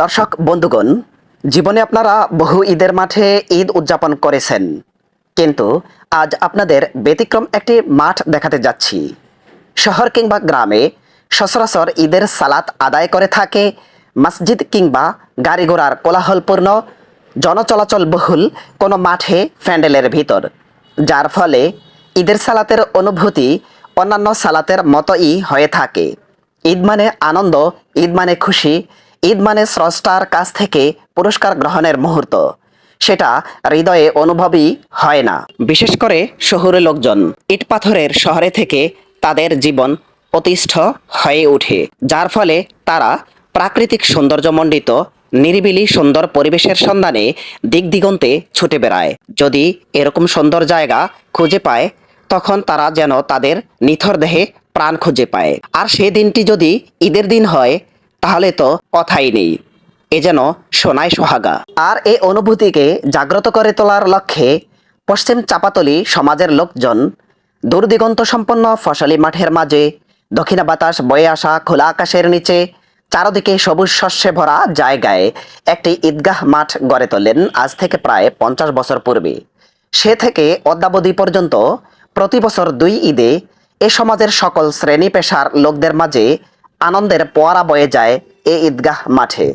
দর্শক, বন্ধুগণ, জীবনে আপনারা বহু ঈদের মাঠে ঈদ উদযাপন করেছেন। কিন্তু আজ আপনাদের ব্যতিক্রম একটি মাঠ দেখাতে যাচ্ছি। শহর কিংবা গ্রামে সচরাচর ঈদের সালাত আদায় করে থাকে মসজিদ কিংবা গাড়ি ঘোড়ার কোলাহলপূর্ণ, জনচলাচল বহুল কোনো মাঠে প্যান্ডেলের ভিতর, যার ফলে ঈদের সালাতের অনুভূতি অন্যান্য সালাতের মতোই হয়ে থাকে। ঈদ মানে আনন্দ, ঈদ মানে খুশি ঈদ মানে স্রষ্টার কাছ থেকে পুরস্কার গ্রহণের মুহূর্ত। সেটা হৃদয়ে অনুভবই হয় না। বিশেষ করে শহুরে লোকজন ইট পাথরের শহরে থেকে তাদের জীবন অতিষ্ঠ হয়ে ওঠে, যার ফলে তারা প্রাকৃতিক সৌন্দর্যমণ্ডিত, নিরিবিলি সুন্দর পরিবেশের সন্ধানে দিক দিগন্তে ছুটে বেড়ায়। যদি এরকম সুন্দর জায়গা খুঁজে পায়, তখন তারা যেন তাদের নিথর দেহে প্রাণ খুঁজে পায়। আর সেই দিনটি যদি ঈদের দিন হয় তাহলে তো কথাই নেই। এ যেন সোনায় সোহাগা। আর এই অনুভূতিকে জাগ্রত করে তোলার লক্ষ্যে পশ্চিম চাপাতলি সমাজের লোকজন দূরদিগন্ত সম্পন্ন ফসলি মাঠের মাঝে দক্ষিণা বাতাস বয়ে আসা খোলা আকাশের নিচে চারদিকে সবুজ শস্যে ভরা জায়গায় একটি ঈদগাহ মাঠ গড়ে তোলেন আজ থেকে প্রায় পঞ্চাশ বছর পূর্বে। সে থেকে অদ্যাবধি পর্যন্ত প্রতি বছর দুই ঈদে এ সমাজের সকল শ্রেণি পেশার লোকদের মাঝে আনন্দের পোয়ারা বয়ে যায় এ ঈদগাহ মাঠে।